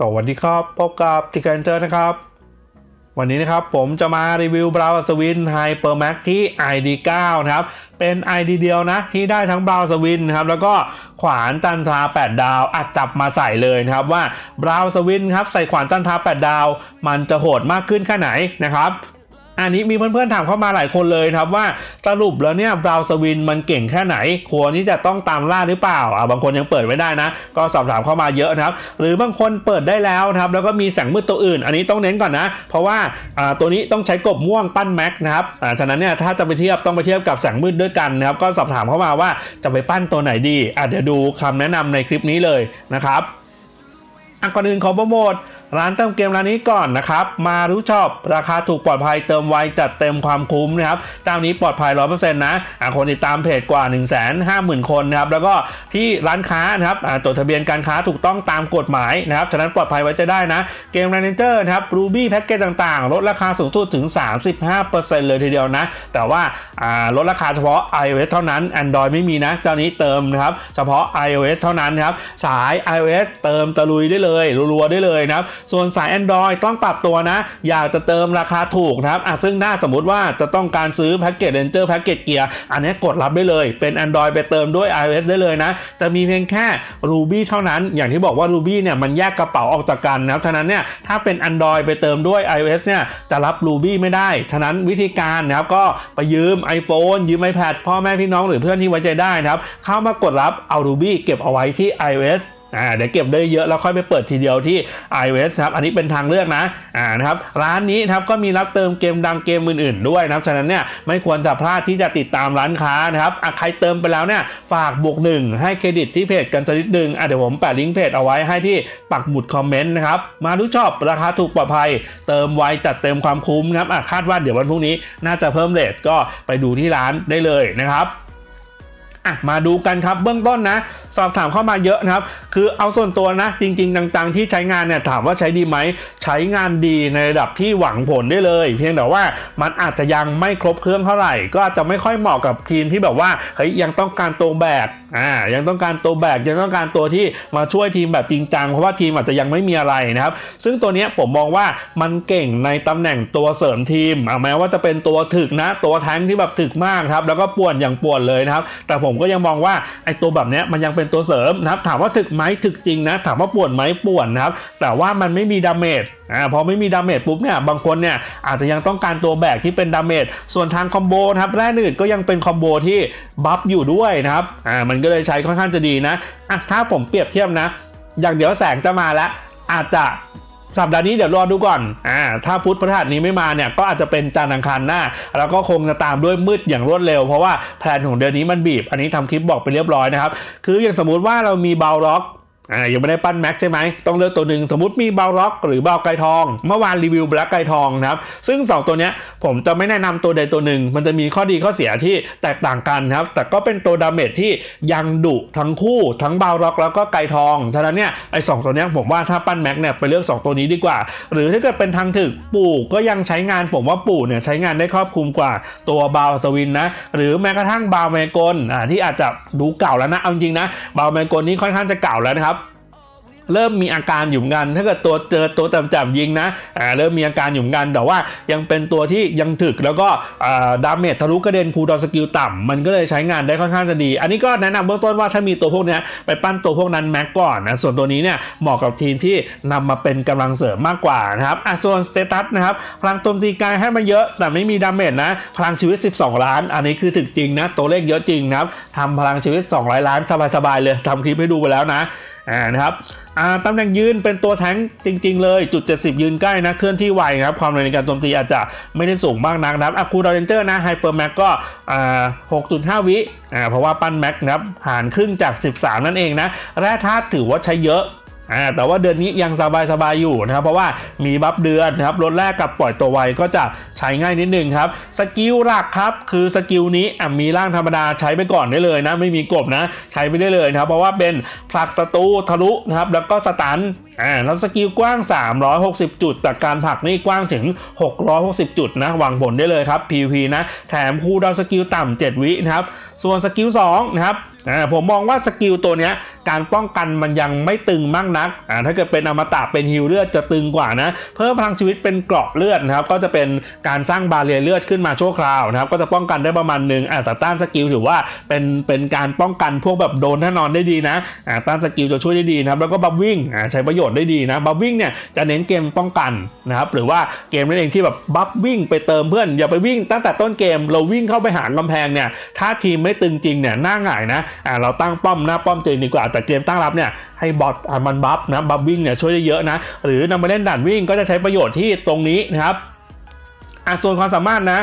สวัสดีครับพบกับทิกเกนเจอร์นะครับ วันนี้นะครับผมจะมารีวิวบราวสวินไฮเปอร์แม็กที่ ID9 นะครับเป็น ID เดียวนะที่ได้ทั้งบราวสวินครับแล้วก็ขวานจันทรา 8 ดาวอัดจับมาใส่เลยนะครับว่าบราวสวินครับใส่ขวานจันทรา 8 ดาว มันจะโหดมากขึ้นแค่ไหนนะครับ อันนี้มีเพื่อนๆถามเข้ามาหลายคนเลยครับว่าสรุปแล้วเนี่ยบราวสวินมันเก่งแค่ไหน ควรที่จะต้องตามล่าหรือเปล่าอ่าบางคนยังเปิดไม่ได้นะ ก็สอบถามเข้ามาเยอะนะครับ หรือบางคนเปิดได้แล้วครับแล้วก็มีแสงมืดตัวอื่น อันนี้ต้องเน้นก่อนนะ เพราะว่าอ่าตัวนี้ต้องใช้กบม่วงปั้นแม็กนะครับอ่าฉะนั้นเนี่ยถ้าจะไปเทียบต้องไปเทียบกับแสงมืดด้วยกันนะครับก็สอบถามเข้ามาว่าจะไปปั้นตัวไหนดีอะเดี๋ยวดูคำแนะนำในคลิปนี้เลยนะครับอันก่อนอื่นขอโปรโมท ร้านเติมเกมร้านนี้ก่อนนะครับ มารู้ชอบราคาถูกปลอดภัยเติมไวจัดเต็มความคุ้มนะครับเจ้านี้ปลอดภัย 100%นะอ่าคนติดตามเพจกว่า 1 5 0 0 0 0 คนนะครับ แล้วก็ที่ร้านค้านะครับอ่าจดทะเบียนการค้าถูกต้องตามกฎหมายนะครับ ฉะนั้นปลอดภัยไว้จะได้นะ เกม Manager นะครับ Ruby แพ็กเกจต่างๆ ลดราคาสูงสุดถึง 35%เลยทีเดียวนะ แต่ว่าอ่าลดราคาเฉพาะ iOS เท่านั้น Android ไม่มีนะ เจ้านี้เติมนะครับ เฉพาะ iOS เท่านั้นนะครับ สาย iOS เติมตะลุยได้เลย รัวๆได้เลยนะครับส่วนสาย Android ต้องปรับตัวนะ อยากจะเติมราคาถูกนะครับอะซึ่งถ้าสมมติว่าจะต้องการซื้อแพ็กเกจ Ranger แพ็กเกจเกียร์อันนี้กดรับได้เลยเป็น Android ไปเติมด้วย iOS ได้เลยนะ จะมีเพียงแค่ Ruby เท่านั้น อย่างที่บอกว่า Ruby เนี่ยมันแยกกระเป๋าออกจากกันนะครับฉะนั้นเนี่ยถ้าเป็น Android ไปเติมด้วย iOS เนี่ยจะรับ Ruby ไม่ได้ ฉะนั้นวิธีการนะครับก็ไปยืม iPhone ยืม iPad พ่อแม่พี่น้องหรือเพื่อนที่ไว้ใจได้นะครับเข้ามากดรับเอา Ruby เก็บเอาไว้ที่ iOS อ่าเดี๋ยวเก็บได้เยอะแล้วค่อยไปเปิดทีเดียวที่ iOS ครับอันนี้เป็นทางเลือกนะอ่านะครับร้านนี้ครับก็มีรับเติมเกมดังเกมอื่นๆด้วยนะครับฉะนั้นเนี่ยไม่ควรจะพลาดที่จะติดตามร้านค้านะครับอะใครเติมไปแล้วเนี่ยฝากบวกหนึ่งให้เครดิตที่เพจกันสักนิดหนึ่งอะเดี๋ยวผมแปะลิงก์เพจเอาไว้ให้ที่ปักหมุดคอมเมนต์นะครับมาดูชอบราคาถูกปลอดภัย เติมไวจัดเต็มความคุ้มนะครับอะคาดว่าเดี๋ยววันพรุ่งนี้น่าจะเพิ่มเรทก็ไปดูที่ร้านได้เลยนะครับอะมาดูกันครับเบื้องต้นนะ สอบถามเข้ามาเยอะนะครับ คือเอาส่วนตัวนะ จริง ๆ ต่างๆ ที่ใช้งานเนี่ยถามว่าใช้ดีไหม ใช้งานดีในระดับที่หวังผลได้เลย เพียงแต่ว่ามันอาจจะยังไม่ครบเครื่องเท่าไหร่ ก็อาจจะไม่ค่อยเหมาะกับทีมที่แบบว่าเฮ้ยยังต้องการตัวแบกอ่ายังต้องการตัวแบกยังต้องการตัวที่มาช่วยทีมแบบจริงจังเพราะว่าทีมอาจจะยังไม่มีอะไรนะครับ ซึ่งตัวนี้ผมมองว่ามันเก่งในตำแหน่งตัวเสริมทีมแม้ว่าจะเป็นตัวถึกนะ ตัวแทงที่แบบถึกมากครับแล้วก็ป่วนอย่างป่วนเลยนะครับ แต่ผมก็ยังมองว่าไอ้ตัวแบบเนี้ยมันยังเป็นตัวเสริมนะครับถามว่าถึกไหมถึกจริงนะถามว่าปวดไหมปวนนะครับแต่ว่ามันไม่มีดาเมจอ่าพอไม่มีดาเมจปุ๊บเนี่ยบางคนเนี่ยอาจจะยังต้องการตัวแบกที่เป็นดาเมจส่วนทางคอมโบนะครับแร่หนืดก็ยังเป็นคอมโบที่บัฟอยู่ด้วยนะครับอ่ามันก็เลยใช้ค่อนข้างจะดีนะอะถ้าผมเปรียบเทียบนะ อย่างเดี๋ยวแสงจะมาแล้วอาจจะ สัปดาห์นี้เดี๋ยวรอดูก่อน อ่า ถ้าพุธพฤหัสนี้ไม่มาเนี่ย ก็อาจจะเป็นจันทร์อังคารหน้า แล้วก็คงจะตามด้วยมืดอย่างรวดเร็ว เพราะว่าแผนของเดือนนี้มันบีบ อันนี้ทำคลิปบอกไปเรียบร้อยนะครับ คืออย่างสมมุติว่าเรามีเบลล็อก อ่ายังไม่ได้ปั้นแม็กใช่ไหม ต้องเลือกตัวหนึ่งสมมติมีเบลล็อกหรือเบลไกทอง เมื่อวานรีวิวแบล็กไกทองนะครับ ซึ่ง 2 ตัวเนี้ยผมจะไม่แนะนำตัวใดตัวหนึ่ง มันจะมีข้อดีข้อเสียที่แตกต่างกันครับ แต่ก็เป็นตัวดาเมจที่ยังดุทั้งคู่ทั้งเบลล็อกแล้วก็ไกทองฉะนั้นเนี่ยไอ้สตัวเนี้ยผมว่าถ้าปั้นแม็กเนี่ยไปเลือก 2 ตัวนี้ดีกว่า หรือถ้าเกิดเป็นทางถึกปู่ก็ยังใช้งานผมว่าปู่เนี่ยใช้งานได้ครอบคลุมกว่าตัวบาวสวินนะหรือแม้กระทั่งบาวแมกลอ่าที่อาจจะดูเก่าแล้วนะเอาจริงนะบาวแมกลนี่ค่อนข้างจะเก่าแล้วนะครับ เริ่มมีอาการอยู่มือนกัน ถ้าเกิดตัวเจอตัวต่ำยิงนะอ่าเริ่มมีอาการอยู่มือนกัน แต่ว่ายังเป็นตัวที่ยังถึกแล้วก็อ่าดาเมจทะลุกระเด็นคูลดาวน์สกิลต่ำมันก็เลยใช้งานได้ค่อนข้างจะดี อันนี้ก็แนะนำเบื้องต้นว่าถ้ามีตัวพวกนี้ไปปั้นตัวพวกนั้นแม็กก่อนนะส่วนตัวนี้เนี่ยเหมาะกับทีมที่นำมาเป็นกำลังเสริมมากกว่านะครับอะส่วนสเตตัสนะครับพลังโจมตีกายให้มาเยอะแต่ไม่มีดาเมจนะพลังชีวิต 12 ล้าน อันนี้คือถึกจริงนะตัวเลขเยอะจริงนะครับทำพลังชีวิต 200 ล้านสบายๆเลยทำคลิปให้ดูไปแล้วนะอ่านะครับ ตำแหน่งยืนเป็นตัวแทงจริง ๆ เลยจุด 70 ยืนใกล้นะเคลื่อนที่ไวนะครับความเร็วในการโจมตีอาจจะไม่ได้สูงมากนักนะครับอะคูดอเรนเจอร์นะไฮเปอร์แม็กก็อ่า6.5 วิอ่าเพราะว่าปั้นแม็กนะครับหารครึ่งจาก 13 นั่นเองนะแร่ธาตุถือว่าใช้เยอะ อ่าแต่ว่าเดือนนี้ยังสบายๆอยู่นะครับ เพราะว่ามีบัฟเดือนนะครับลดแรกกับปล่อยตัวไวก็จะใช้ง่ายนิดนึงครับสกิลหลักครับคือสกิลนี้อะมีร่างธรรมดาใช้ไปก่อนได้เลยนะไม่มีกบนะใช้ไปได้เลยนะครับ เพราะว่าเป็นผลักศัตรูทะลุนะครับแล้วก็สตันอ่าแล้วสกิลกว้าง 360 จุดแต่การผลักนี่กว้างถึง 660 จุดนะหวังผลได้เลยครับ PVP นะแถมคูลดาวสกิลต่ำ7วินะครับ ส่วนสกิล2นะครับผมมองว่าสกิลตัวนี้การป้องกันมันยังไม่ตึงมากนักถ้าเกิดเป็นอมตะเป็นฮิลเลือดจะตึงกว่านะ เพิ่มพลังชีวิตเป็นเกราะเลือดนะครับก็จะเป็นการสร้างบาเรียเลือดขึ้นมาชั่วคราวนะครับก็จะป้องกันได้ประมาณหนึ่งแต่ต้านสกิลถือว่าเป็นเป็นการป้องกันพวกแบบโดนแน่นอนได้ดีนะต้านสกิลจะช่วยได้ดีนะครับแล้วก็บัฟวิ่งใช้ประโยชน์ได้ดีนะบัฟวิ่งเนี่ยจะเน้นเกมป้องกันนะครับหรือว่าเกมนั่นเองที่แบบบัฟวิ่งไปเติมเพื่อนอย่าไปวิ่งตั้งแต่ต้นเกมเราวิ่งเข้าไปหากำแพงเนี่ยถ้าทีมไม่ตึงจริงเนี่ยหน้าหงายนะอ่าเราตั้งป้อมหน้าป้อมตัวเองดีกว่าแต่เกมตั้งรับเนี่ยให้บอทมันบัฟนะบัฟวิ่งเนี่ยช่วยได้เยอะนะหรือนำไปเล่นด่านวิ่งก็จะใช้ประโยชน์ที่ตรงนี้นะครับอะส่วนความสามารถนะ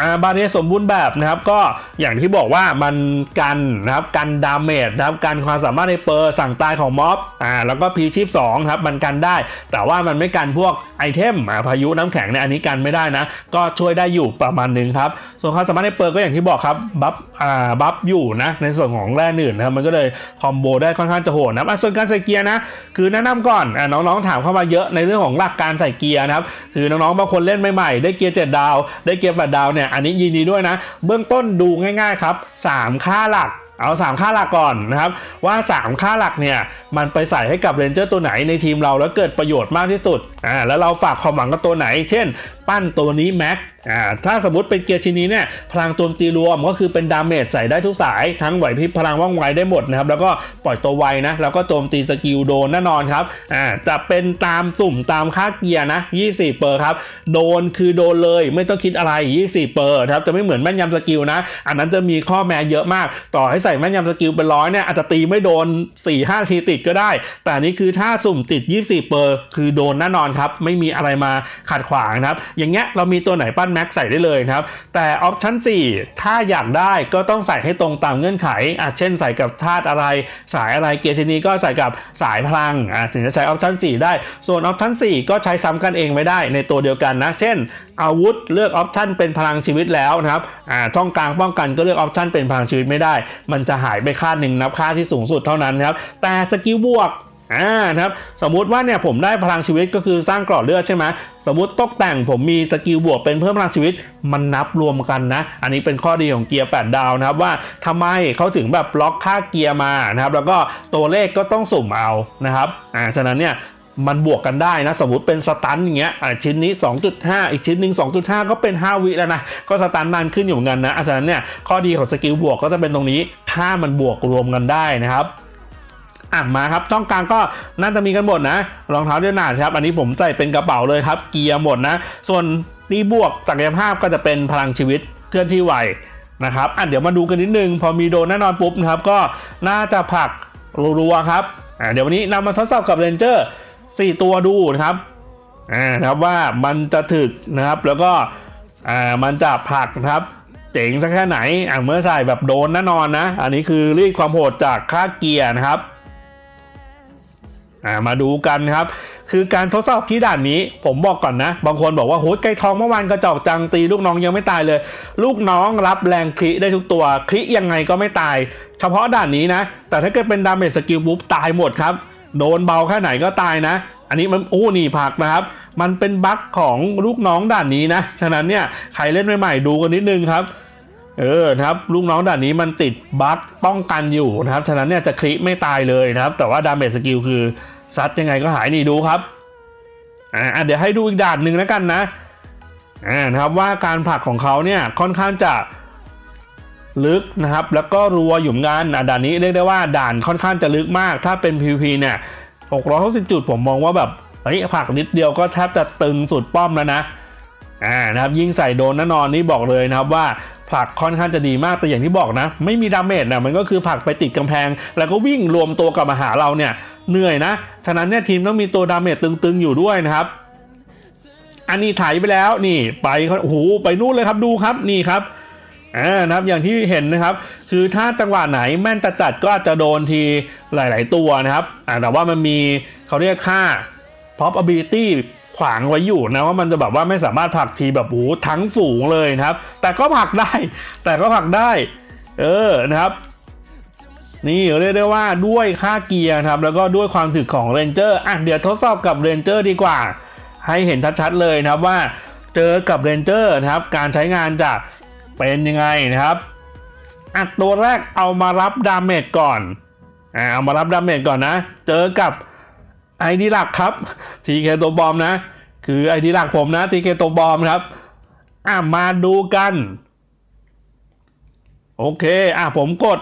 อ่าบาเรียสมบูรณ์แบบนะครับก็อย่างที่บอกว่ามันกันนะครับกันดาเมจนะครับกันความสามารถในเปอร์สั่งตายของม็อบอ่าแล้วก็พีชีพ2ครับมันกันได้ แต่ว่ามันไม่กันพวกไอเทมอ่าพายุน้ำแข็งเนี่ยอันนี้กันไม่ได้นะ ก็ช่วยได้อยู่ประมาณหนึ่งครับ ส่วนความสามารถในเปอร์ก็อย่างที่บอกครับบัฟอ่าบัฟอยู่นะในส่วนของแร่อื่นนะมันก็เลยคอมโบได้ค่อนข้างจะโหดนะส่วนการใส่เกียร์นะคือแนะนำก่อนอน้องๆถามเข้ามาเยอะในเรื่องของหลักการใส่เกียร์นะครับคือน้องๆบางคนเล่นใหม่ๆได้เกียร์7ดาว ได้เกียร์8ดาวเนี่ยอันนี้ยินดีด้วยนะ เบื้องต้นดูง่ายๆครับสามค่าหลักเอา 3 ค่าหลักก่อนนะครับ ว่า 3 ค่าหลักเนี่ย มันไปใส่ให้กับเรนเจอร์ตัวไหนในทีมเราแล้วเกิดประโยชน์มากที่สุด อ่าแล้วเราฝากความหวังกับตัวไหน เช่น ปั้นตัวนี้แม็กอ่าถ้าสมมติเป็นเกียร์ชินีเนี่ยพลังโจมตีรวมก็คือเป็นดาเมจใส่ได้ทุกสายทั้งไหวพริบพลังว่องไวได้หมดนะครับแล้วก็ปล่อยตัวไวนะแล้วก็โจมตีสกิลโดนแน่นอนครับอ่าจะเป็นตามสุ่มตามค่าเกียร์นะ 24 เปอร์ครับโดนคือโดนเลยไม่ต้องคิดอะไร 24 เปอร์ครับจะไม่เหมือนแม่นยำสกิลนะ อันนั้นจะมีข้อแม้เยอะมาก ต่อให้ใส่แม่นยำสกิลเป็นร้อยเนี่ยอาจจะตีไม่โดน 4-5 ทีติดก็ได้ แต่นนี้คือถ้าสุ่มติด 24 เปอร์คือโดนแน่นอนครับไม่มีอะไรมาขัดขวางนะครับอย่างเงี้ยเรามีตัวไหนปั้นแม็กใส่ได้เลยนะครับแต่ออปชั่น4 ถ้าอยากได้ก็ต้องใส่ให้ตรงตามเงื่อนไขอะเช่นใส่กับธาตุอะไร สายอะไรเกียร์ชนีก็ใส่กับสายพลังอะถึงจะใช้ออปชั่น4 ได้ ส่วนออปชั่น4 ก็ใช้ซ้ำกันเองไม่ได้ในตัวเดียวกันนะ เช่น อาวุธเลือกออปชั่นเป็นพลังชีวิตแล้วนะครับอ่าช่องกลางป้องกันก็เลือกออปชั่นเป็นพลังชีวิตไม่ได้ มันจะหายไปค่าหนึ่งนับค่าที่สูงสุดเท่านั้นนครับแต่สกิลบวก อ่านะครับสมมุติว่าเนี่ยผมได้พลังชีวิตก็คือสร้างกรอดเลือดใช่ไหมสมมติตกแต่งผมมีสกิลบวกเป็นเพิ่มพลังชีวิตมันนับรวมกันนะ อันนี้เป็นข้อดีของเกียร์ 8 ดาวนะครับว่าทำไมเขาถึงแบบล็อกค่าเกียร์มานะครับแล้วก็ตัวเลขก็ต้องสุ่มเอานะครับอ่าฉะนั้นเนี่ยมันบวกกันได้นะ สมมติเป็นสตันอย่างเงี้ยอ่าชิ้นนี้ 2.5 อีกชิ้นหนึ่ง2.5 ก็เป็น 5 วิแล้วนะ ก็สตันนานขึ้นอยู่เหมือนกันนะอาจารย์เนี่ยข้อดีของสกิลบวกก็จะเป็นตรงนี้ ถ้ามันบวกรวมกันได้นะครับ อะมาครับช่องกลางก็น่าจะมีกันหมดนะรองเท้าเดือนหนาครับ อันนี้ผมใส่เป็นกระเป๋าเลยครับ เกียร์หมดนะ ส่วนตีบวกศักยภาพก็จะเป็นพลังชีวิตเคลื่อนที่ไวนะครับอะเดี๋ยวมาดูกันนิดนึง พอมีโดนแน่นอนปุ๊บนะครับ ก็น่าจะผลักรัวๆครับอะเดี๋ยววันนี้นำมาทดสอบกับเรนเจอร์4ตัวดูนะครับอ่านะครับว่ามันจะถึกนะครับแล้วก็อ่ามันจะผลักนะครับเจ๋งสักแค่ไหนอะเมื่อใส่แบบโดนแน่นอนนะ อันนี้คือรีดความโหดจากค่าเกียร์นะครับ อ่ามาดูกันครับ คือการทดสอบที่ด่านนี้ ผมบอกก่อนนะ บางคนบอกว่าโหไก่ทองเมื่อวานกระจอกจังตีลูกน้องยังไม่ตายเลย ลูกน้องรับแรงคลิได้ทุกตัวคลิยังไงก็ไม่ตาย เฉพาะด่านนี้นะ แต่ถ้าเกิดเป็นดาเมจสกิลปุ๊บตายหมดครับ โดนเบาแค่ไหนก็ตายนะ อันนี้มันโอ้นี่ผักนะครับ มันเป็นบั๊กของลูกน้องด่านนี้นะ ฉะนั้นเนี่ยใครเล่นใหม่ๆดูกันนิดนึงครับเออนะครับลูกน้องด่านนี้มันติดบั๊กป้องกันอยู่นะครับ ฉะนั้นเนี่ยจะคลิไม่ตายเลยนะครับ แต่ว่าดาเมจสกิลคือ ซัดยังไงก็หายนี่ดูครับอ่าเดี๋ยวให้ดูอีกด่านหนึ่งแล้วกันนะอ่านะครับว่าการผลักของเขาเนี่ยค่อนข้างจะลึกนะครับ แล้วก็รัวอยู่มือนกันะด่านนี้เรียกได้ว่าด่านค่อนข้างจะลึกมาก ถ้าเป็น PVP เนี่ย660จุดผมมองว่าแบบเฮ้ยผลักนิดเดียวก็แทบจะตึงสุดป้อมแล้วนะอ่านะครับ ยิ่งใส่โดนแน่นอนนี่บอกเลยนะครับว่า ผลักค่อนข้างจะดีมากแต่อย่างที่บอกนะ ไม่มีดาเมจนะมันก็คือผักไปติดกำแพง แล้วก็วิ่งรวมตัวกลับมาหาเราเนี่ยเหนื่อยนะ ฉะนั้นเนี่ยทีมต้องมีตัวดาเมจตึงๆอยู่ด้วยนะครับ อันนี้ไถไปแล้วนี่ไปโอ้โหไปนู่นเลยครับดูครับนี่ครับอ่านะครับอย่างที่เห็นนะครับ คือถ้าจังหวะไหนแม่นจัดๆก็อาจจะโดนทีหลาย ๆ ตัวนะครับอ่าแต่ว่ามันมีเขาเรียกค่า pop ability ขวางไว้อยู่นะว่ามันจะแบบว่าไม่สามารถผลักทีแบบโอ้โหทั้งฝูงเลยนะครับ แต่ก็ผลักได้ แต่ก็ผลักได้ เออนะครับ นี่เรียกได้ว่าด้วยค่าเกียร์ครับ แล้วก็ด้วยความถึกของเรนเจอร์อะเดี๋ยวทดสอบกับเรนเจอร์ดีกว่า ให้เห็นชัดๆเลยนะครับว่าเจอกับเรนเจอร์นะครับ การใช้งานจะเป็นยังไงนะครับอะตัวแรกเอามารับดาเมจก่อนอ่าเอามารับดาเมจก่อนนะ เจอกับ ไอดีหลักครับทีเคตัวบอมนะ คือไอดีหลักผมนะทีเคตัวบอมครับ อะมาดูกัน โอเค อะผมกด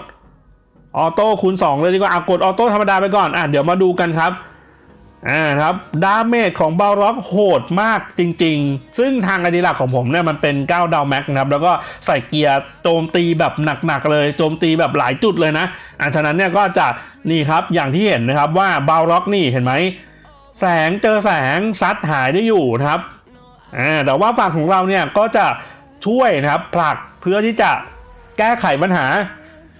ออโต้คูณ2เลยดีกว่าอะกดออโต้ธรรมดาไปก่อน อะเดี๋ยวมาดูกันครับ อ่าครับดาเมจของบาล็อกโหดมากจริง ๆ ซึ่งทางอดีหลักของผมเนี่ยมันเป็น9ดาวแม็กนะครับแล้วก็ใส่เกียร์โจมตีแบบหนักๆเลยโจมตีแบบหลายจุดเลยนะอ่าฉะนั้นเนี่ยก็จะนี่ครับอย่างที่เห็นนะครับว่าบาล็อกนี่เห็นไหมแสงเจอแสงซัดหายได้อยู่นะครับอ่าแต่ว่าฝั่งของเราเนี่ยก็จะช่วยนะครับผลักเพื่อที่จะแก้ไขปัญหา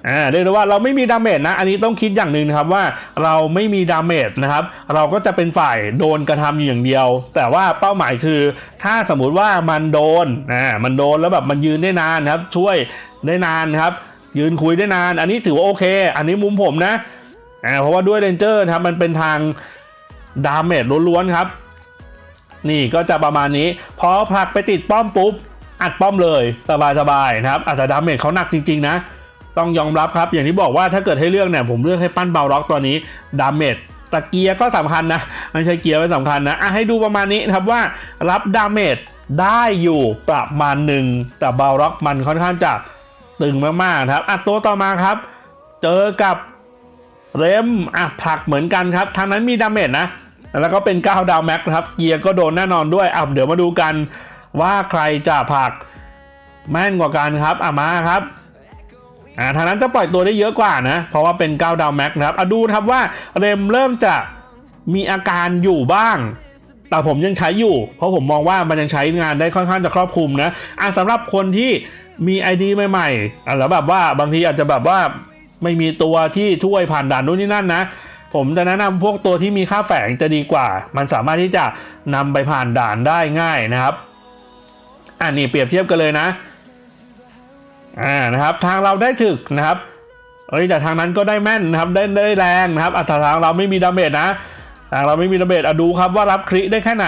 อ่าเรียกได้ว่าเราไม่มีดาเมจนะ อันนี้ต้องคิดอย่างหนึ่งนะครับว่าเราไม่มีดาเมจนะครับเราก็จะเป็นฝ่ายโดนกระทำอยู่อย่างเดียว แต่ว่าเป้าหมายคือ ถ้าสมมุติว่ามันโดนอ่ามันโดนแล้วแบบมันยืนได้นานครับ ช่วยได้นานครับ ยืนคุยได้นาน อันนี้ถือว่าโอเค อันนี้มุมผมนะอ่าเพราะว่าด้วยเรนเจอร์ครับมันเป็นทางดาเมจล้วนๆครับ นี่ก็จะประมาณนี้พอผลักไปติดป้อมปุ๊บอัดป้อมเลยสบายๆนะครับอาจจะดาเมจเขาหนักจริง ๆ นะ ต้องยอมรับครับ อย่างที่บอกว่าถ้าเกิดให้เลือกเนี่ยผมเลือกให้ปั้นเบาล็อกตัวนี้ดาเมจตะเกียร์ก็สำคัญนะไม่ใช่เกียร์ไม่สำคัญนะอะให้ดูประมาณนี้ครับว่ารับดาเมจได้อยู่ประมาณหนึ่งแต่เบาล็อกมันค่อนข้างจะตึงมากๆครับอะตัวต่อมาครับ เจอกับเรมอะผลักเหมือนกันครับทางนั้นมีดาเมจนะแล้วก็เป็น9ดาวแม็กครับเกียร์ก็โดนแน่นอนด้วยอะเดี๋ยวมาดูกันว่าใครจะผลักแม่นกว่ากันครับอะมาครับ อ่าทางนั้นจะปล่อยตัวได้เยอะกว่านะ เพราะว่าเป็น9ดาวแม็กนะครับอะดูครับว่าเรมเริ่มจะมีอาการอยู่บ้าง แต่ผมยังใช้อยู่ เพราะผมมองว่ามันยังใช้งานได้ค่อนข้างจะครอบคลุมนะอะสำหรับคนที่มี ID ใหม่ๆอะแล้วแบบว่าบางทีอาจจะแบบว่าไม่มีตัวที่ช่วยผ่านด่านนู้นนี่นั่นนะผมจะแนะนำพวกตัวที่มีค่าแฝงจะดีกว่า มันสามารถที่จะนำไปผ่านด่านได้ง่ายนะครับ อันนี้เปรียบเทียบกันเลยนะ อ่านะครับทางเราได้ถึกนะครับเอ้ยแต่ทางนั้นก็ได้แม่นนะครับได้ได้แรงนะครับอัตราทางเราไม่มีดาเมจนะทางเราไม่มีดาเมจอะดูครับว่ารับคริได้แค่ไหน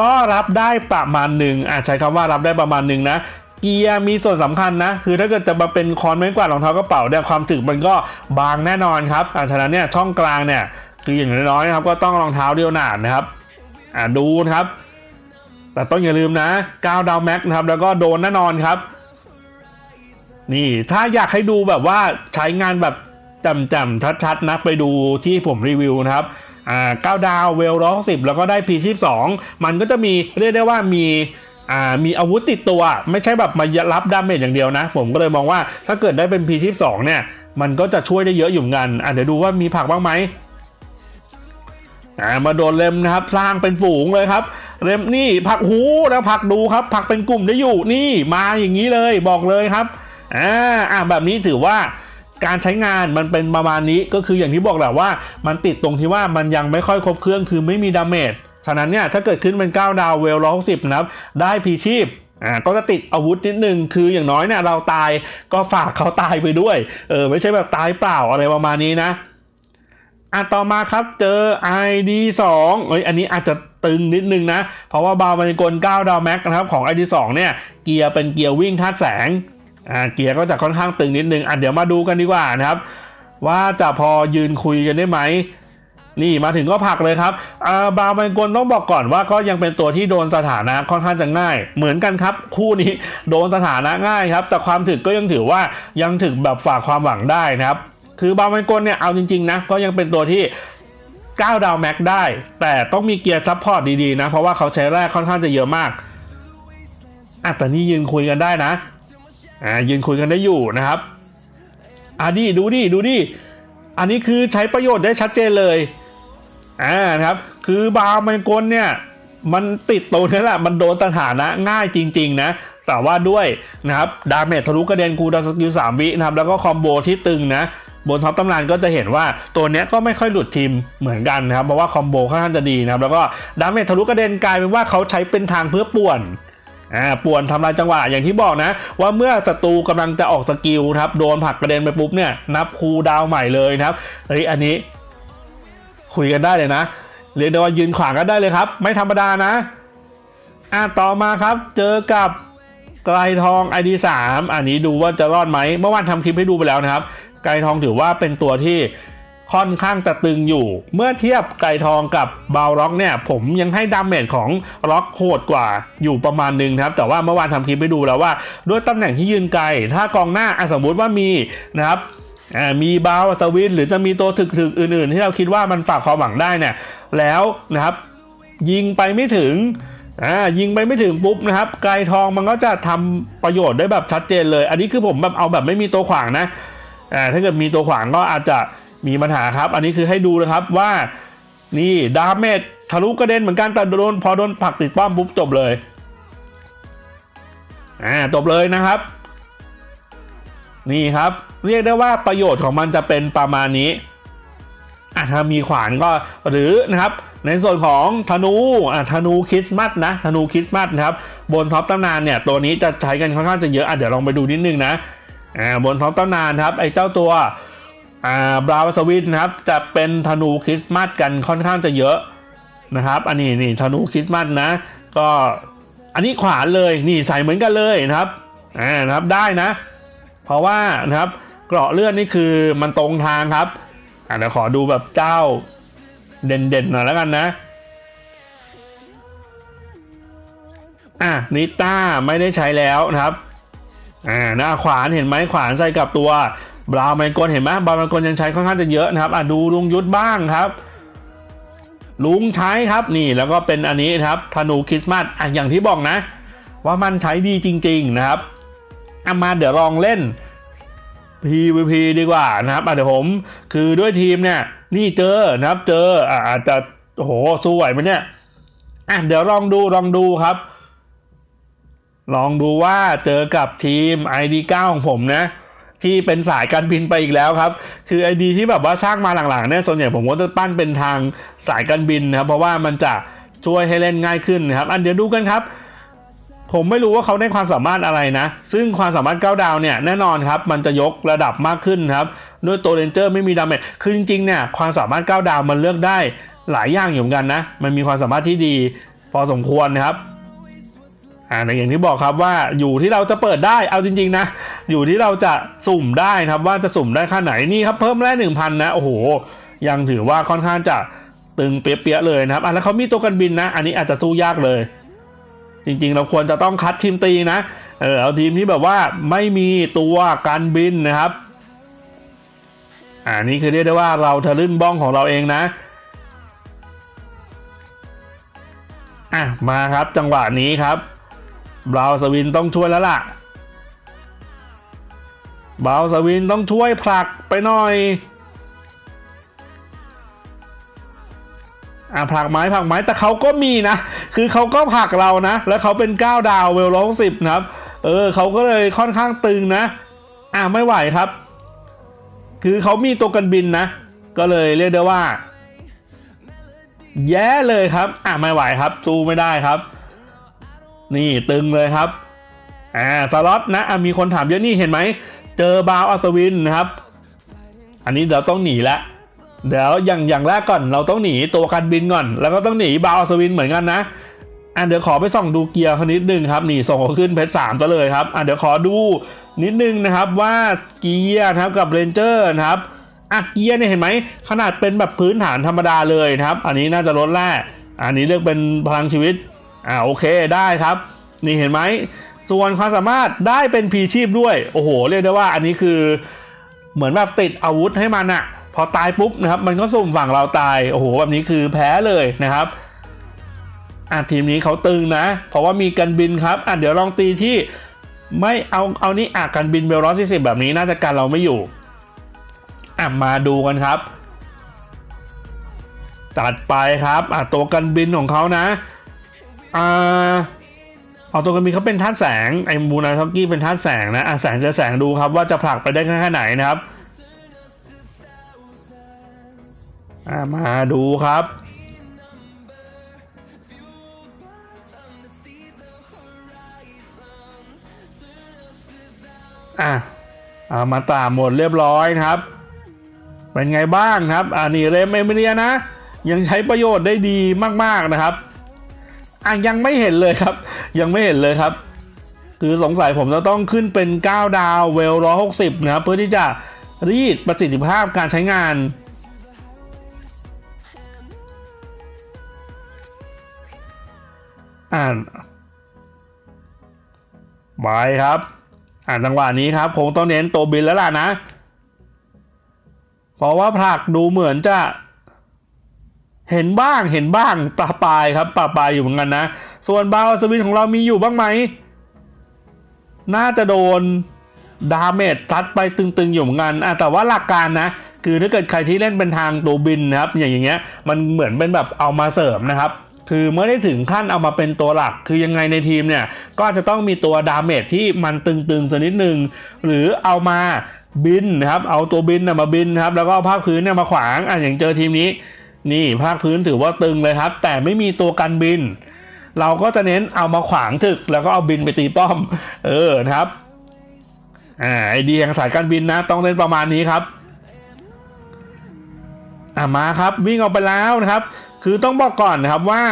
ก็รับได้ประมาณหนึ่งอาจใช้คำว่ารับได้ประมาณหนึ่งนะเกียร์มีส่วนสำคัญนะ คือถ้าเกิดจะมาเป็นคอนไม้กวาดรองเท้ากระเป๋าเนี่ยความถึกมันก็บางแน่นอนครับอ่าฉะนั้นเนี่ยช่องกลางเนี่ยคืออย่างน้อยๆนะครับก็ต้องรองเท้าเดียวหนาดนะครับอ่าดูนะครับ แต่ต้องอย่าลืมนะ9ดาวแม็กนะครับ แล้วก็โดนแน่นอนครับ นี่ถ้าอยากให้ดูแบบว่าใช้งานแบบจำจำๆชัดๆนะไปดูที่ผมรีวิวนะครับอ่าเก้าดาวเวลร้อยสิบแล้วก็ได้ P12 มันก็จะมีเรียกได้ว่ามีอ่ามีอาวุธติดตัว ไม่ใช่แบบมารับดาเมจอย่างเดียวนะ ผมก็เลยมองว่าถ้าเกิดได้เป็น P12 เนี่ย มันก็จะช่วยได้เยอะอยู่เหมือนกันอะเดี๋ยวดูว่ามีผักบ้างไหม อ่ามาโดนเลมนะครับ สร้างเป็นฝูงเลยครับ เลมนี่ผักหูแล้วผักดูครับ ผักเป็นกลุ่มได้อยู่นี่มาอย่างนี้เลยบอกเลยครับอ่าอะแบบนี้ถือว่าการใช้งานมันเป็นประมาณนี้ก็คืออย่างที่บอกแหละว่า มันติดตรงที่ว่ามันยังไม่ค่อยครบเครื่องคือไม่มีดาเมจฉะนั้นเนี่ยถ้าเกิดขึ้นเป็น 9 ดาวเวลร้อยสิบนะครับ ได้พีชีพอ่าก็จะติดอาวุธนิดนึงคืออย่างน้อยเนี่ยเราตายก็ฝากเขาตายไปด้วยเออไม่ใช่แบบตายเปล่าอะไรประมาณนี้นะ อะต่อมาครับเจอ ID 2เอ้ยอันนี้อาจจะตึงนิดนึงนะ เพราะว่าบาวมันกล9ดาวแม็กนะครับของ ID 2เนี่ย เกียร์เป็นเกียร์วิ่งธาตุแสงอ่าเกียร์ก็จะค่อนข้างตึงนิดนึงอะเดี๋ยวมาดูกันดีกว่านะครับ ว่าจะพอยืนคุยกันได้ไหมนี่มาถึงก็ผักเลยครับอ่าบาวมันกลต้องบอกก่อนว่าก็ยังเป็นตัวที่โดนสถานะค่อนข้างจะง่าย เหมือนกันครับ คู่นี้โดนสถานะง่ายครับ แต่ความถึกก็ยังถือว่ายังถึกแบบฝากความหวังได้นะครับ คือบาวมันกลเนี่ยเอาจริง ๆ นะ ก็ยังเป็นตัวที่9ดาวแม็กได้ แต่ต้องมีเกียร์ซัพพอร์ตดีๆนะ เพราะว่าเขาใช้แรกค่อนข้างจะเยอะมากอะแต่นี่ยืนคุยกันได้นะอ่ายืนคุยกันได้อยู่นะครับอะดิดูดิดูดิอันนี้คือใช้ประโยชน์ได้ชัดเจนเลยอ่านะครับ คือบาวมันกลเนี่ย มันติดตรงนี้แหละ มันโดนสถานะง่ายจริง ๆ นะ แต่ว่าด้วยนะครับ ดาเมจทะลุกระเด็นคูดาสกิล3วินะครับ แล้วก็คอมโบที่ตึงนะ บนท็อปตำนานก็จะเห็นว่าตัวเนี้ยก็ไม่ค่อยหลุดทีมเหมือนกันนะครับ เพราะว่าคอมโบค่อนข้างจะดีนะครับ แล้วก็ดาเมจทะลุกระเด็นกลายเป็นว่าเขาใช้เป็นทางเพื่อป่วนอ่าป่วนทำลายจังหวะอย่างที่บอกนะ ว่าเมื่อศัตรูกำลังจะออกสกิลครับโดนผลักกระเด็นไปปุ๊บเนี่ยนับคูดาวใหม่เลยนะครับเฮ้ยอันนี้ คุยกันได้เลยนะเรียกได้ว่ายืนขวางกันได้เลยครับ ไม่ธรรมดานะอะต่อมาครับ เจอกับไกลทอง ID 3อันนี้ดูว่าจะรอดไหมเมื่อวานทำคลิปให้ดูไปแล้วนะครับ ไกลทองถือว่าเป็นตัวที่ค่อนข้างจะตึงอยู่ เมื่อเทียบไกลทองกับบาวล็อกเนี่ย ผมยังให้ดาเมจของล็อกโหดกว่าอยู่ประมาณนึงครับ แต่ว่าเมื่อวานทำคลิปให้ดูแล้วว่า ด้วยตำแหน่งที่ยืนไกล ถ้ากองหน้าอสมมุติว่ามีนะครับมีบาวสวินหรือจะมีตัวถึกๆ อื่นๆ ที่เราคิดว่ามันฝากความหวังได้เนี่ยแล้วนะครับ ยิงไปไม่ถึงอ่ายิงไปไม่ถึงปุ๊บนะครับไกลทองมันก็จะทำประโยชน์ได้แบบชัดเจนเลย อันนี้คือผมแบบเอาแบบไม่มีตัวขวางนะ อ่าถ้าเกิดมีตัวขวางก็อาจจะมีปัญหาครับ อันนี้คือให้ดูนะครับว่านี่ดาเมจทะลุกระเด็นเหมือนกันแต่โดนพอโดนผักติดป้อมปุ๊บจบเลยอ่าจบเลยนะครับ นี่ครับ เรียกได้ว่าประโยชน์ของมันจะเป็นประมาณนี้อะถ้ามีขวานก็หรือนะครับในส่วนของธนูอะธนูคริสต์มาสนะธนูคริสต์มาสนะครับ บนท็อปตำนานเนี่ยตัวนี้จะใช้กันค่อนข้างจะเยอะอะเดี๋ยวลองไปดูนิดนึงนะ อ่าบนท็อปตำนานครับไอ้เจ้าตัวอ่าบราวสวินนะครับจะเป็นธนูคริสต์มาสกันค่อนข้างจะเยอะนะครับ อันนี้นี่ธนูคริสต์มาสนะ ก็อันนี้ขวานเลยนี่ใส่เหมือนกันเลยนะครับอ่านะครับได้นะ เพราะว่านะครับเกราะเลือดนี่คือมันตรงทางครับอะเดี๋ยวขอดูแบบเจ้าเด่นๆหน่อยแล้วกันนะอะนิต้าไม่ได้ใช้แล้วนะครับ อ่าหน้าขวานเห็นไหมขวานใส่กับตัวบราวน์แมนกลเห็นไหมบราวน์แมนกลยังใช้ค่อนข้างจะเยอะนะครับอะดูลุงยุทธบ้างครับ ลุงใช้ครับนี่แล้วก็เป็นอันนี้ครับธนูคริสต์มาสอะอย่างที่บอกนะ ว่ามันใช้ดีจริง ๆนะครับเอะมาเดี๋ยวลองเล่น PVP ดีกว่านะครับอะเดี๋ยวผมคือด้วยทีมเนี่ย นี่เจอนะครับเจออะอาจจะโอ้โหสู้ไหวไหมเนี่ยอะเดี๋ยวลองดูลองดูครับ ลองดูว่าเจอกับทีม ID9 ของผมนะ ที่เป็นสายการบินไปอีกแล้วครับ คือ ID ที่แบบว่าสร้างมาหลังๆเนี่ยส่วนใหญ่ผมก็จะปั้นเป็นทางสายการบินนะครับ เพราะว่ามันจะช่วยให้เล่นง่ายขึ้นนะครับ อันเดี๋ยวดูกันครับ ผมไม่รู้ว่าเขาได้ความสามารถอะไรนะ ซึ่งความสามารถ9ดาวเนี่ยแน่นอนครับ มันจะยกระดับมากขึ้นครับ ด้วยตัวเรนเจอร์ไม่มีดาเมจคือจริงๆเนี่ยความสามารถ9ดาวมันเลือกได้หลายอย่างอยู่เหมือนกันนะ มันมีความสามารถที่ดีพอสมควรนะครับ อ่าในอย่างที่บอกครับว่าอยู่ที่เราจะเปิดได้เอาจริง ๆ นะ อยู่ที่เราจะสุ่มได้นะครับว่าจะสุ่มได้ค่าไหนนี่ครับเพิ่มแร่หนึ่งพันนะโอ้โห ยังถือว่าค่อนข้างจะตึงเปียๆเลยนะครับอะแล้วเขามีตัวกันบินนะ อันนี้อาจจะสู้ยากเลย จริงๆ เราควรจะต้องคัดทีมตีนะเออเอาทีมที่แบบว่าไม่มีตัวการบินนะครับอ่านี่คือเรียกได้ว่าเราทะลึ่งบ้องของเราเองนะอะมาครับจังหวะนี้ครับ บราวสวินต้องช่วยแล้วล่ะบราวสวินต้องช่วยผลักไปหน่อย อะผลักไม้ผลักไม้แต่เขาก็มีนะ คือเขาก็ผลักเรานะ แล้วเขาเป็น 9 ดาวเวลร้องสิบนะครับ เออเขาก็เลยค่อนข้างตึงนะ อะไม่ไหวครับ คือเขามีตัวกันบินนะ ก็เลยเรียกได้ว่า แย่เลยครับ อะไม่ไหวครับสู้ไม่ได้ครับ นี่ตึงเลยครับอ่าสล็อตนะะมีคนถามเยอะนี่เห็นไหม เจอบาวอัศวินนะครับ อันนี้เดี๋ยวต้องหนีละเดี๋ยวอย่างอย่างแรกก่อนเราต้องหนีตัวการบินก่อน แล้วก็ต้องหนีบาวอัศวินเหมือนกันนะอะเดี๋ยวขอไปส่องดูเกียร์เขานิดนึงครับนี่ส่งเขาขึ้นเพชรสามซะเลยครับอะเดี๋ยวขอดูนิดนึงนะครับว่าเกียร์นะครับกับเรนเจอร์นะครับอะเกียร์เนี่ยเห็นไหมขนาดเป็นแบบพื้นฐานธรรมดาเลยนะครับ อันนี้น่าจะลดแร่อันนี้เลือกเป็นพลังชีวิต อ่าโอเคได้ครับ นี่เห็นไหมส่วนความสามารถได้เป็นพีชีพด้วย โอ้โห เรียกได้ว่าอันนี้คือเหมือนแบบติดอาวุธให้มันอะพอตายปุ๊บนะครับ มันก็สุ่มฝั่งเราตาย โอ้โห แบบนี้คือแพ้เลยนะครับอะทีมนี้เขาตึงนะ เพราะว่ามีกันบินครับอะเดี๋ยวลองตีที่ไม่เอาเอานี่อะกันบินเบลร้อยสี่สิบแบบนี้น่าจะกันเราไม่อยู่อะมาดูกันครับ ตัดไปครับอะตัวกันบินของเขานะ อ่าเอาตัวกันบินเขาเป็นธาตุแสงไอ้มูนาท็อกกี้เป็นธาตุแสงนะอะแสงจะแสงดูครับว่าจะผลักไปได้แค่ไหนนะครับอะมาดูครับอะอามาตามหมดเรียบร้อยครับ เป็นไงบ้างครับอ่านี่เรมเอมิเลียนะ ยังใช้ประโยชน์ได้ดีมากๆนะครับ อะยังไม่เห็นเลยครับ ยังไม่เห็นเลยครับ คือสงสัยผมจะต้องขึ้นเป็น 9 ดาวเวล160นะครับเพื่อที่จะรีดประสิทธิภาพการใช้งานอ่านบายครับ อ่านจังหวะนี้ครับ คงต้องเน้นตัวบินแล้วล่ะนะ เพราะว่าผลักดูเหมือนจะ เห็นบ้างเห็นบ้างปลาปลายครับปลาปลายอยู่เหมือนกันนะ ส่วนบาวสวินของเรามีอยู่บ้างไหม น่าจะโดนดาเมจทัดไปตึงๆอยู่เหมือนกันอะแต่ว่าหลักการนะ คือถ้าเกิดใครที่เล่นเป็นทางตัวบินนะครับ อย่างอย่างเงี้ยมันเหมือนเป็นแบบเอามาเสริมนะครับคือไม่ได้ถึงขั้นเอามาเป็นตัวหลัก คือยังไงในทีมเนี่ย ก็จะต้องมีตัวดาเมจที่มันตึงๆสักนิดนึงหรือเอามาบินนะครับ เอาตัวบินนะมาบินนะครับ แล้วก็เอาภาคพื้นเนี่ยมาขวางอะอย่างเจอทีมนี้ นี่ภาคพื้นถือว่าตึงเลยครับ แต่ไม่มีตัวกันบิน เราก็จะเน้นเอามาขวางถึก แล้วก็เอาบินไปตีป้อม เออนะครับอ่าไอเดียของสายการบินนะ ต้องเล่นประมาณนี้ครับอ่ามาครับวิ่งออกไปแล้วนะครับ คือต้องบอกก่อนนะครับว่า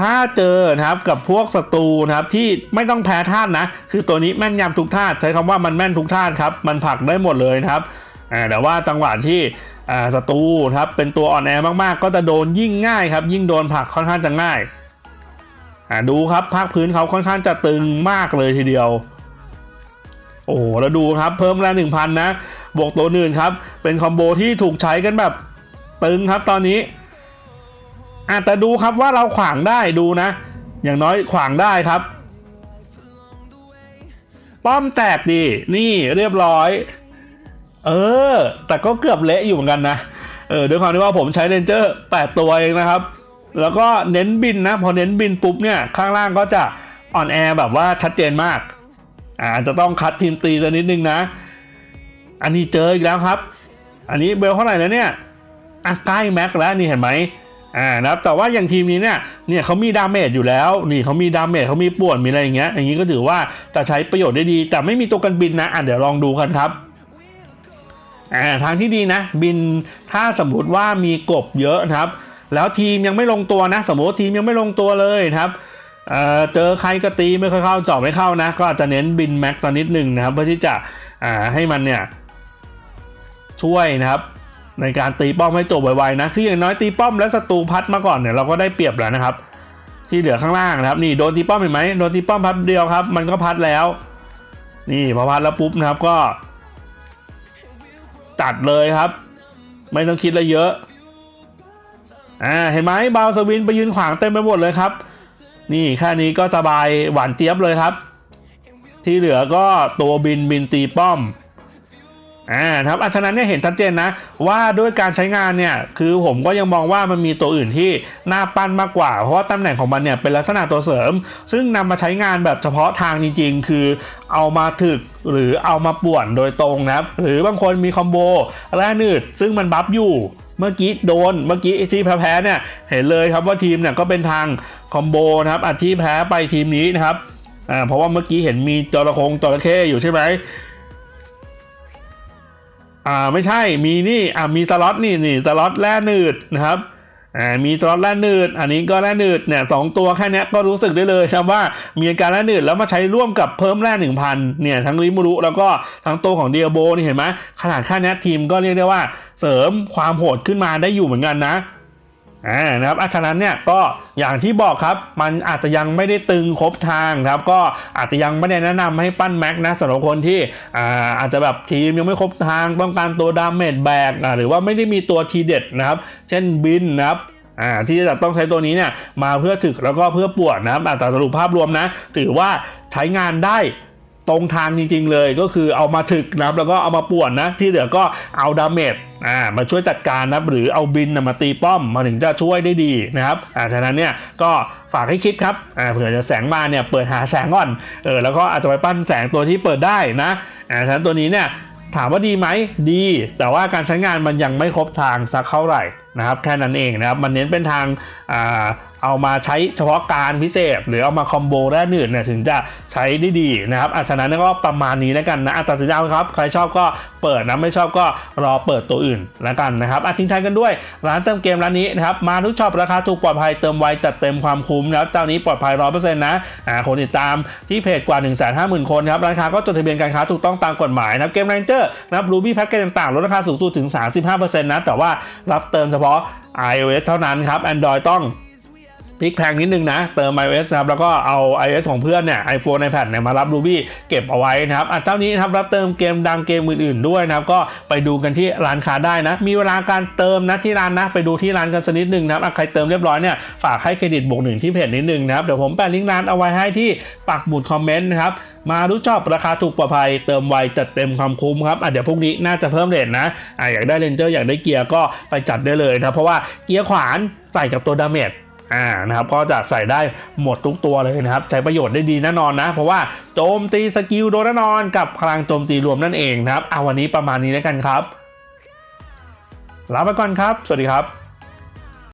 ถ้าเจอนะครับกับพวกศัตรูนะครับ ที่ไม่ต้องแพ้ธาตุนะ คือตัวนี้แม่นยำทุกธาตุใช้คำว่ามันแม่นทุกธาตุครับ มันผลักได้หมดเลยนะครับอ่าแต่ว่าจังหวะที่ ศัตรูครับเป็นตัวอ่อนแอมากๆ ก็จะโดนยิ่งง่ายครับ ยิ่งโดนผลักค่อนข้างจะง่ายอ่าดูครับภาคพื้นเขาค่อนข้างจะตึงมากเลยทีเดียว โอ้แล้วดูครับเพิ่มแรงหนึ่งพันนะ บวกตัวอื่นครับ เป็นคอมโบที่ถูกใช้กันแบบตึงครับตอนนี้อะแต่ดูครับว่าเราขวางได้ดูนะ อย่างน้อยขวางได้ครับ ป้อมแตกดีนี่เรียบร้อย เออ แต่ก็เกือบเละอยู่เหมือนกันนะ เออด้วยความที่ว่าผมใช้เรนเจอร์แปดตัวเองนะครับ แล้วก็เน้นบินนะ พอเน้นบินปุ๊บเนี่ย ข้างล่างก็จะอ่อนแอแบบว่าชัดเจนมาก อ่าจจะต้องคัดทีมตีตัวนิดนึงนะ อันนี้เจออีกแล้วครับ อันนี้เบลเท่าไหร่แล้วเนี่ย อะใกล้แม็กแล้วนี่เห็นไหมอ่านะครับแต่ว่าอย่างทีมนี้เนี่ยเนี่ยเขามีดาเมจอยู่แล้ว นี่เขามีดาเมจเขามีป่วนมีอะไรอย่างเงี้ยอย่างนี้ก็ถือว่าจะใช้ประโยชน์ได้ดี แต่ไม่มีตัวกันบินนะอะเดี๋ยวลองดูกันครับ อ่าทางที่ดีนะ บินถ้าสมมติว่ามีกบเยอะครับ แล้วทีมยังไม่ลงตัวนะ สมมติทีมยังไม่ลงตัวเลยครับเเจอใครก็ตีไม่ค่อยเข้าจาะไม่เข้านะ ก็อาจจะเน้นบินแม็กซ์นิดหนึ่งนะครับ เพื่อที่จะให้มันเนี่ยช่วยนะครับในการตีป้อมให้จบไวๆนะ คืออย่างน้อยตีป้อมแล้วศัตรูพัดมาก่อนเนี่ยเราก็ได้เปรียบแล้วนะครับ ที่เหลือข้างล่างนะครับ นี่โดนตีป้อมเห็นไหมโดนตีป้อมพัดเดียวครับ มันก็พัดแล้ว นี่พอพัดแล้วปุ๊บนะครับก็ จัดเลยครับ ไม่ต้องคิดอะไรเยอะอ่าเห็นไหมบาวสวินไปยืนขวางเต็มไปหมดเลยครับ นี่แค่นี้ก็สบายหวานเจี๊ยบเลยครับ ที่เหลือก็ตัวบินบินตีป้อม อ่าครับอันฉะนั้นเนี่ยเห็นชัดเจนนะ ว่าด้วยการใช้งานเนี่ยคือผมก็ยังมองว่ามันมีตัวอื่นที่น่าปั้นมากกว่า เพราะว่าตำแหน่งของมันเนี่ยเป็นลักษณะตัวเสริม ซึ่งนำมาใช้งานแบบเฉพาะทางจริงๆ คือเอามาถึกหรือเอามาป่วนโดยตรงนะครับ หรือบางคนมีคอมโบแร่นืดซึ่งมันบัฟอยู่เมื่อกี้โดนเมื่อกี้ที่แพ้เนี่ยเห็นเลยครับว่าทีมเนี่ยก็เป็นทางคอมโบนะครับอันที่แพ้ไปทีมนี้นะครับอ่าเพราะว่าเมื่อกี้เห็นมีจระคงจระเข้อยู่ใช่ไหม อ่าไม่ใช่มีนี่อ่ามีสล็อตนี่นี่สล็อตแร่หนืดนะครับอ่ามีสล็อตแร่หนืด อันนี้ก็แร่หนืดเนี่ยสองตัวแค่นี้ก็รู้สึกได้เลยครับว่ามีอาการแร่หนืดแล้วมาใช้ร่วมกับเพิ่มแร่หนึ่งพันเนี่ยทั้งริมูรุแล้วก็ทั้งตัวของเดียโบนี่เห็นไหมขนาดแค่นี้ทีมก็เรียกได้ว่าเสริมความโหดขึ้นมาได้อยู่เหมือนกันนะ อ่านะครับอาฉะนั้นเนี่ยก็อย่างที่บอกครับมันอาจจะยังไม่ได้ตึงครบทางครับก็อาจจะยังไม่ได้แนะนำให้ปั้นแม็กนะสำหรับคนที่อ่าอาจจะแบบทีมยังไม่ครบทางต้องการตัวดาเมจแบกอ่าหรือว่าไม่ได้มีตัวทีเด็ดนะครับ เช่นบินนะครับอ่าที่จะต้องใช้ตัวนี้เนี่ยมาเพื่อถึกแล้วก็เพื่อปวดนะครับอาแต่สรุปภาพรวมนะ ถือว่าใช้งานได้ ตรงทางจริงๆเลยก็คือเอามาถึกนะครับแล้วก็เอามาป่วนนะที่เหลือก็เอาดาเมจอ่ามาช่วยจัดการนะหรือเอาบินนะมาตีป้อมมาถึงจะช่วยได้ดีนะครับอ่าฉะนั้นเนี่ยก็ฝากให้คิดครับอ่าเผื่อจะแสงมาเนี่ยเปิดหาแสงก่อนเออแล้วก็อาจจะไปปั้นแสงตัวที่เปิดได้นะอ่าฉะนั้นตัวนี้เนี่ยถามว่าดีไหมดี แต่ว่าการใช้งานมันยังไม่ครบทางสักเท่าไหร่ นะครับแค่นั้นเองนะครับมันเน้นเป็นทางอเอามาใช้เฉพาะการพิเศษ หรือเอามาคอมโบแร่อื่นเนี่ยถึงจะใช้ได้ดีนะครับอาฉะนั้นก็ประมาณนี้แล้วกันนะอะตัดสินใจครับ ใครชอบก็เปิดนะไม่ชอบก็รอเปิดตัวอื่นแล้วกันนะครับอะทิ้งท้ายกันด้วย ร้านเติมเกมร้านนี้นะครับมาทุกช็อปราคาถูกปลอดภัยเติมไวจัดเต็มความคุ้มนะครับเจ้านี้ปลอดภัยร้อยเปอร์เซ็นต์นะคนติดตามที่เพจกว่า 1 5 0 0 0 0 คนครับร้านค้าก็จดทะเบียนการค้าถูกต้องตามกฎหมายนะครับเกมแรงเจอร์นะครับรูบี้แพ็กเกจต่างๆลดราคาสูงสุดถึง 35%นะแต่ว่ารับเติมเฉพพาะ iOS เท่านั้นครับ Android ต้อง พลิกแพงนิดนึงนะ เติม iOS นะครับแล้วก็เอา iOS ของเพื่อนเนี่ย iPhone iPad เนี่ยมารับ Ruby เก็บเอาไว้นะครับอะเจ้านี้นะครับรับเติมเกมดังเกมอื่นๆด้วยนะครับก็ไปดูกันที่ร้านค้าได้นะ มีเวลาการเติมนะที่ร้านนะ ไปดูที่ร้านกันสักนิดนึงนะครับอะใครเติมเรียบร้อยเนี่ยฝากให้เครดิตบวกหนึ่งที่เพจนิดนึงนะครับเดี๋ยวผมแปะลิงก์ร้านเอาไว้ให้ที่ปักหมุดคอมเมนต์นะครับมารู้ชอบราคาถูกปลอดภัยเติมไวจัดเต็มความคุ้มครับอะเดี๋ยวพรุ่งนี้น่าจะเพิ่มเรทนะอะอยากได้เรนเจอร์อยากได้เกียร์ก็ไปจัดได้เลยนะเพราะว่าเกียร์ขวานใส่กับตัวดาเมจ อ่านะครับก็จะใส่ได้หมดทุกตัวเลยนะครับ ใช้ประโยชน์ได้ดีแน่นอนนะ เพราะว่าโจมตีสกิลโดนแน่นอนกับพลังโจมตีรวมนั่นเองนะครับเอาวันนี้ประมาณนี้แล้วกันครับลาไปก่อนครับ สวัสดีครับ